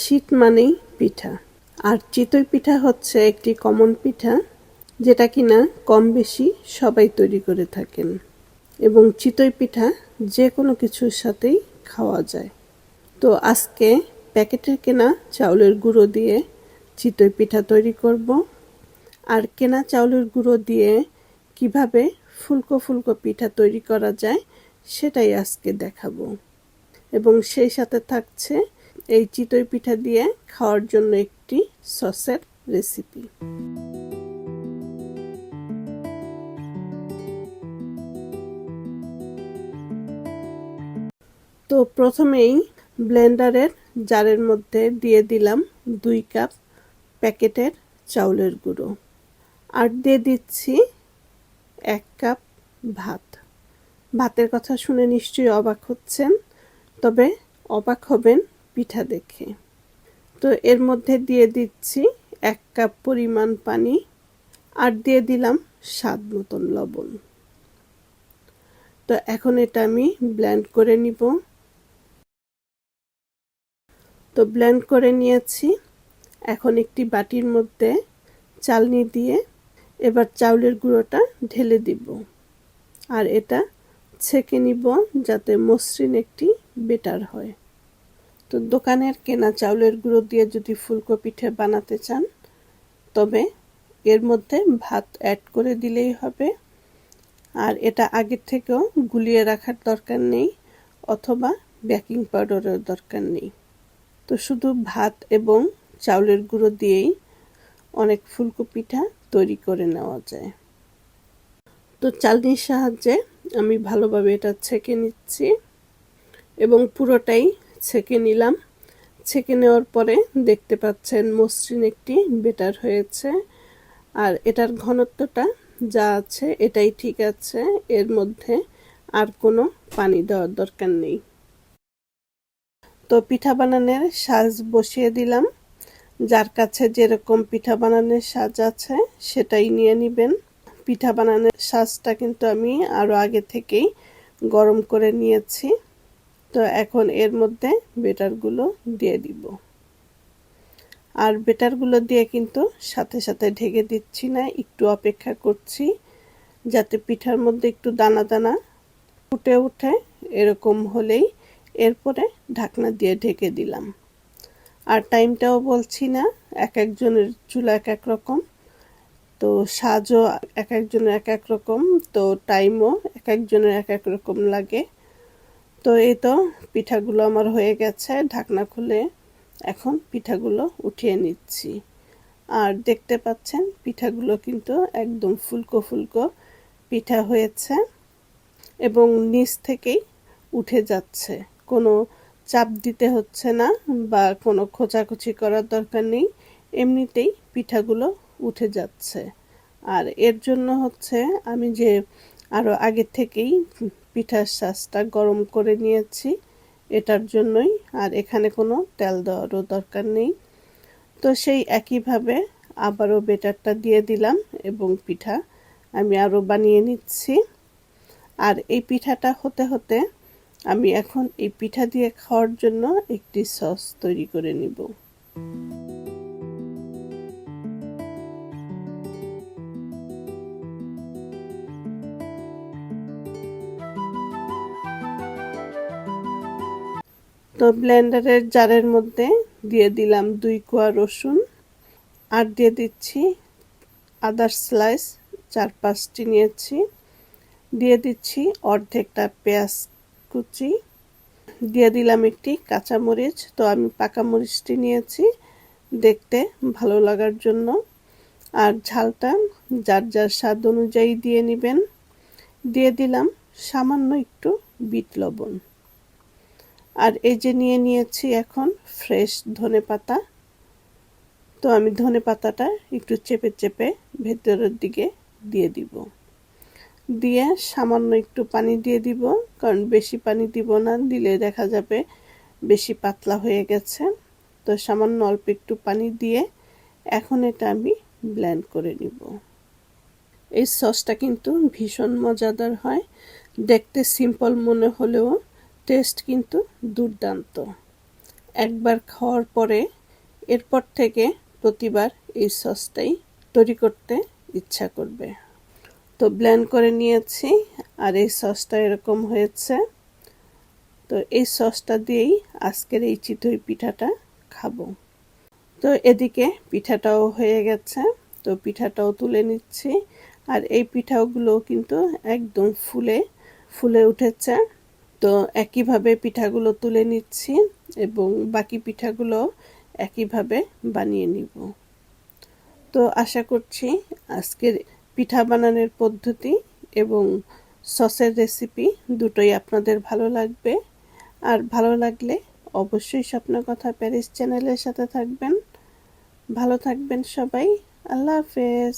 শীত মানেই পিঠা। আর চিতই পিঠা হচ্ছে একটি কমন পিঠা, যেটা কিনা কম বেশি সবাই তৈরি করে থাকেন। এবং চিতই পিঠা যে কোনো কিছুর সাথেই খাওয়া যায়। তো আজকে প্যাকেটের কেনা চাউলের গুঁড়ো দিয়ে চিতই পিঠা তৈরি করব। আর কেনা চাউলের গুঁড়ো দিয়ে কীভাবে ফুলকো ফুলকো পিঠা তৈরি করা যায়, সেটাই আজকে দেখাবো। এবং সেই সাথে থাকছে এই চিতই পিঠা দিয়ে খাওয়ার জন্য একটি সসের রেসিপি। তো প্রথমেই ব্লেন্ডারের জারের মধ্যে দিয়ে দিলাম দুই কাপ প্যাকেটের চাউলের গুঁড়ো। আর দিয়ে দিচ্ছি এক কাপ ভাত। ভাতের কথা শুনে নিশ্চয়ই অবাক হচ্ছেন, তবে অবাক হবেন পিঠা দেখে। তো এর মধ্যে দিয়ে দিচ্ছি এক কাপ পরিমাণ পানি আর দিয়ে দিলাম স্বাদ মতন লবণ। তো এখন এটা আমি ব্লেন্ড করে নিব। তো ব্লেন্ড করে নিয়েছি। এখন একটি বাটির মধ্যে চালনি দিয়ে এবার চাউলের গুঁড়োটা ঢেলে দিব। আর এটা ছেঁকে নিব যাতে মসৃণ একটি বেটার হয়। তো দোকানের কেনা চাউলের গুঁড়ো দিয়ে যদি ফুলকো পিঠে বানাতে চান, তবে এর মধ্যে ভাত অ্যাড করে দিলেই হবে। আর এটা আগের থেকেও গুলিয়ে রাখার দরকার নেই, অথবা বেকিং পাউডারের দরকার নেই। তো শুধু ভাত এবং চাউলের গুঁড়ো দিয়েই অনেক ফুলকো পিঠা তৈরি করে নেওয়া যায়। তো চালনির সাহায্যে আমি ভালোভাবে এটা ছেঁকে নিচ্ছি এবং পুরোটাই ছেঁকে নিলাম। ছেঁকে নেওয়ার পরে দেখতে পাচ্ছেন মসৃণ একটি বেটার হয়েছে। আর এটার ঘনত্বটা যা আছে এটাই ঠিক আছে। এর মধ্যে আর কোনো পানি দেওয়ার দরকার নেই। তো পিঠা বানানোর সাজ বসিয়ে দিলাম। যার কাছে যেরকম পিঠা বানানোর সাজ আছে সেটাই নিয়ে নেবেন। পিঠা বানানোর সাজটা কিন্তু আমি আরও আগে থেকেই গরম করে নিয়েছি। তো এখন এর মধ্যে বেটারগুলো দিয়ে দিব। আর বেটারগুলো দিয়ে কিন্তু সাথে সাথে ঢেকে দিচ্ছি না, একটু অপেক্ষা করছি যাতে পিঠার মধ্যে একটু দানা দানা ফুটে উঠে এরকম হলেই এরপরে ঢাকনা দিয়ে ঢেকে দিলাম। আর টাইমটাও বলছি না, এক একজনের চুলা এক এক রকম। তো সাজও এক একজনের এক এক রকম, তো টাইমও এক একজনের এক এক রকম লাগে। তো এই তো পিঠাগুলো আমার হয়ে গেছে ঢাকনা খুলে। এখন পিঠাগুলো উঠিয়ে নিচ্ছি। আর দেখতে পাচ্ছেন পিঠাগুলো কিন্তু একদম ফুলকো ফুলকো পিঠা হয়েছে এবং নিচ থেকেই উঠে যাচ্ছে। কোনো চাপ দিতে হচ্ছে না বা কোনো খোঁচাখুচি করার দরকার নেই, এমনিতেই পিঠাগুলো উঠে যাচ্ছে। আর এর জন্য হচ্ছে আমি যে আরও আগে থেকেই পিঠার শ্বাসটা গরম করে নিয়েছি এটার জন্যই। আর এখানে কোনো তেল দেওয়ারও দরকার নেই। তো সেই একইভাবে আবারও বেটারটা দিয়ে দিলাম এবং পিঠা আমি আরও বানিয়ে নিচ্ছি। আর এই পিঠাটা হতে হতে আমি এখন এই পিঠা দিয়ে খাওয়ার জন্য একটি সস তৈরি করে নিব। তো ব্লেন্ডারের জারের মধ্যে দিয়ে দিলাম দুই কোয়া রসুন আর দিয়ে দিচ্ছি আদার স্লাইস, চার পাঁচটি নিয়েছি। দিয়ে দিচ্ছি অর্ধেকটা পেঁয়াজ কুচি। দিয়ে দিলাম একটি কাঁচামরিচ, তো আমি পাকা মরিচটি নিয়েছি দেখতে ভালো লাগার জন্য। আর ঝালটা যার যার স্বাদ অনুযায়ী দিয়ে নেবেন। দিয়ে দিলাম সামান্য একটু বিট লবণ। আর এই যে নিয়ে নিয়েছি এখন ফ্রেশ ধনে পাতা। তো আমি ধনে পাতাটা একটু চেপে চেপে ভেতরের দিকে দিয়ে দিব। দিয়ে সামান্য একটু পানি দিয়ে দিব, কারণ বেশি পানি দিব না, দিলে দেখা যাবে বেশি পাতলা হয়ে গেছে। তো সামান্য অল্প একটু পানি দিয়ে এখন এটা আমি ব্ল্যান্ড করে নিব। এই সসটা কিন্তু ভীষণ মজাদার হয়। দেখতে সিম্পল মনে হলেও টেস্ট কিন্তু দুর্দান্ত। একবার খাওয়ার পরে এরপর থেকে প্রতিবার এই সসটাই তৈরি করতে ইচ্ছা করবে। তো ব্লেন্ড করে নিয়েছি আর এই সসটা এরকম হয়েছে। তো এই সসটা দিয়েই আজকের এই চিতই পিঠাটা খাব। তো এদিকে পিঠাটাও হয়ে গেছে। তো পিঠাটাও তুলে নিচ্ছি। আর এই পিঠাগুলো কিন্তু একদম ফুলে ফুলে উঠেছে। তো একইভাবে পিঠাগুলো তুলে নিচ্ছি এবং বাকি পিঠাগুলো একইভাবে বানিয়ে নিব। তো আশা করছি আজকের পিঠা বানানোর পদ্ধতি এবং সসের রেসিপি দুটোই আপনাদের ভালো লাগবে। আর ভালো লাগলে অবশ্যই স্বপ্ন কথা প্যারিস চ্যানেলের সাথে থাকবেন। ভালো থাকবেন সবাই। আল্লাহ হাফেজ।